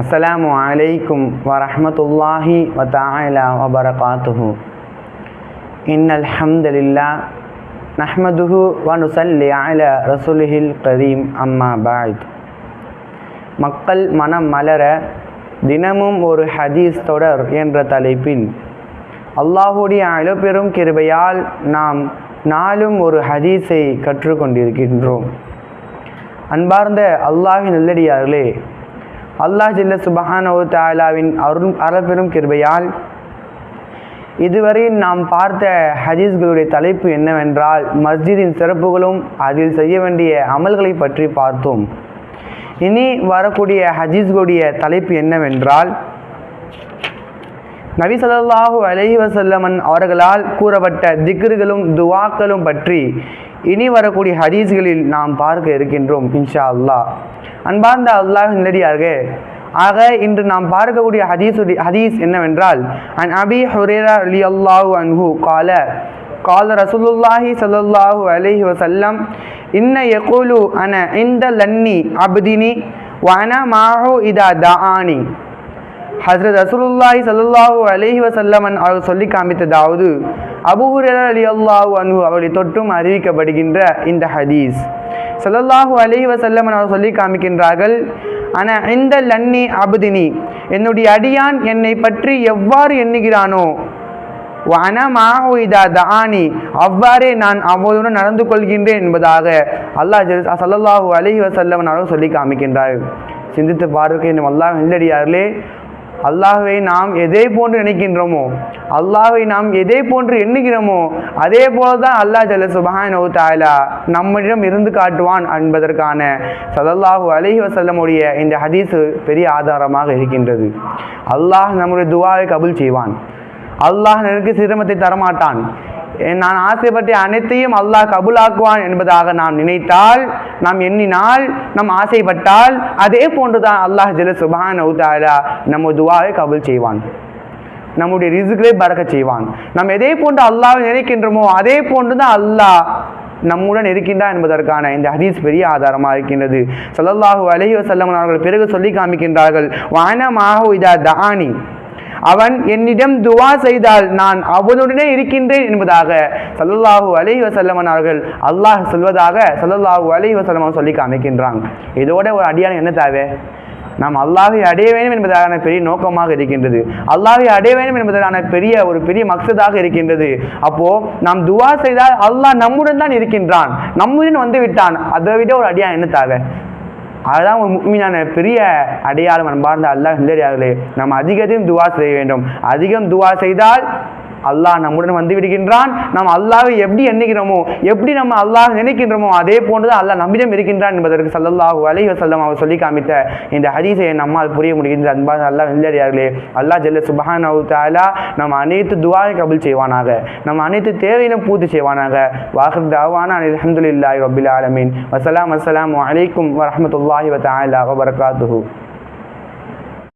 அஸ்ஸலாமு அலைக்கும் வரஹமத்துல்லாஹி வத்தாயிலா வபரகாத்துஹு இன் அல்ஹம்துலில்லா நஹ்மதுஹு வனுசல்லி அல ரசுலுஹில் கரீம் அம்மா பாய்த் மக்கள் மனம் மலர தினமும் ஒரு ஹதீஸ் தொடர் என்ற தலைப்பில் அல்லாஹுடைய அழுபெரும் கிருபையால் நாம் நாளும் ஒரு ஹதீஸை கற்றுக்கொண்டிருக்கின்றோம். அன்பார்ந்த அல்லாஹின் நல்லடியார்களே அல்லாஹ் ஜில்ல சுபஹானோ தாலாவின் அருள் அறப்பெரும் கிருபையால் இதுவரை நாம் பார்த்த ஹதீஸ்களுடைய தலைப்பு என்னவென்றால் மஸ்ஜிதின் சிறப்புகளும் அதில் செய்ய வேண்டிய அமல்களை பற்றி பார்த்தோம். இனி வரக்கூடிய ஹதீஸ்களுடைய தலைப்பு என்னவென்றால் நபி ஸல்லல்லாஹு அலஹி வசல்லமன் அவர்களால் கூறப்பட்ட திக்ருகளும் துவாக்களும் பற்றி இனி வரக்கூடிய ஹதீஸ்களில் நாம் பார்க்க இருக்கின்றோம் இன்ஷா அல்லாஹ். அன்பார்ந்த அல்லாஹ் நிலடியார்களே. ஆக இன்று நாம் பார்க்கக்கூடிய ஹதீஸ் ஹதீஸ் என்னவென்றால் அன் அபி ஹுரேரா அலி அல்லாஹு அன்ஹு கால கால ரசூலுல்லாஹி சல்லாஹூ அலஹி வசல்லம் இன்ன யகுலு அன இந்த லன்னி அபுதினி வன மாஹு இதா தானி ஹஸ்ரத் ரசூலுல்லாஹி சல்லாஹூ அலஹி வசல்லமன் அவர் சொல்லி காமித்ததாவது அபு ஹுரேரா அலி அல்லாஹு அன்ஹு அவர்களை தொட்டும் அறிவிக்கப்படுகின்ற இந்த ஹதீஸ். ஸல்லல்லாஹு அலி வசல்லம் அவர் சொல்லி காமிக்கின்றார்கள் ஆனால் இந்த லன்னி அபுதினி. என்னுடைய அடியான் என்னை பற்றி எவ்வாறு எண்ணுகிறானோ வன மாஹுதா தானி அவ்வாறே நான் அவனுடன் நடந்து கொள்கின்றேன் என்பதாக அல்லாஹ் சல்லாஹூ சல்லல்லாஹு வசல்லம் அவர்கள் சொல்லி காமிக்கின்றார்கள். சிந்தித்து பார்க்க இன்னும் அல்லாஹ் இல்லடியார்களே அல்லாஹுவை நாம் எதை போன்று நினைக்கின்றோமோ அல்லாஹை நாம் எதை போன்று எண்ணுகிறோமோ அதே போல தான் அல்லாஹ் ஜல்ல சுபஹானஹு தஆலா நம்மிடம் இருந்து காட்டுவான் என்பதற்கான சதல்லாஹு அலஹி வசல்லமுடைய இந்த ஹதீஸு பெரிய ஆதாரமாக இருக்கின்றது. அல்லாஹ் நம்முடைய துவாவை கபுல் செய்வான். அல்லாஹ் எனக்கு சிரமத்தை தரமாட்டான். நான் ஆசைப்பட்ட அனைத்தையும் அல்லாஹ் கபுலாக்குவான் என்பதாக நாம் நினைத்தால் நாம் எண்ணினால் நாம் ஆசைப்பட்டால் அதே போன்றுதான் அல்லாஹ் ஜெல சுபான் உதாலா நம்ம துவாவை கபுல் செய்வான். நம்முடைய ரிசுகளை பறக்க செய்வான். நாம் எதே போன்று அல்லாஹ் நினைக்கின்றோமோ அதே போன்று தான் அல்லாஹ் நம்முடன் இருக்கின்றா என்பதற்கான இந்த ஹதீஸ் பெரிய ஆதாரமாக இருக்கின்றது. சொல்லல்லாஹு அலஹி வசல்லம் அவர்கள் பிறகு சொல்லி காமிக்கின்றார்கள் வானமாக இதா தானி அவன் என்னிடம் துவா செய்தால் நான் அவனுடனே இருக்கின்றேன் என்பதாக சல்லல்லாஹூ அலி வசல்லமன் அவர்கள் அல்லாஹ் சொல்வதாக சல்லல்லாஹூ அலி வசல்லமன் சொல்லி காமிக்கின்றாங்க இதோட ஒரு அடியான என்ன தேவை? நாம் அல்லாவை அடைய வேண்டும் என்பதற்கான பெரிய நோக்கமாக இருக்கின்றது. அல்லாவை அடைய வேண்டும் என்பதற்கான பெரிய ஒரு பெரிய மக்சதாக இருக்கின்றது. அப்போ நாம் துவா செய்தால் அல்லாஹ் நம்முடன் தான் இருக்கின்றான். நம்முடன் வந்து விட்டான். அதை விட ஒரு அடியா என்ன தேவை? அதுதான் ஒரு முக்மீனான பெரிய அடையாளம் அன்பார்ந்த அல்லாஹ் இல்லையார்களே நம்ம அதிகத்தையும் துவா செய்ய வேண்டும். அதிகம் துவா செய்தால் அல்லாஹ் நம்முடன் வந்து விடுகின்றான். நாம் அல்லாவை எப்படி எண்ணுகிறோமோ எப்படி நம்ம அல்லாஹ் நினைக்கின்றோமோ அதே போன்றுதான் அல்லாஹ் நம்மிடம் இருக்கின்றான் என்பதற்கு சல்லல்லாஹு அலைஹி வஸல்லம் அவர் சொல்லி காமித்த இந்த ஹதீஸை நம்மால் புரிய முடிகின்ற அன்பாக அல்லாஹ் இல்லையார்களே அல்லாஹ் ஜல்ல சுபஹானஹு தஆலா நம்ம அனைத்து துவாயை கபுல் செய்வானாக. நம்ம அனைத்து தேவையிலும் பூர்த்தி செய்வானாக. வாஹிர் தாவான அல்ஹம்துலில்லாஹி ரப்பில் ஆலமீன். வஸலாம் அஸ்ஸலாமு அலைக்கும் வரஹ்மத்துல்லாஹி வ தஆலா வ பரகாத்துஹு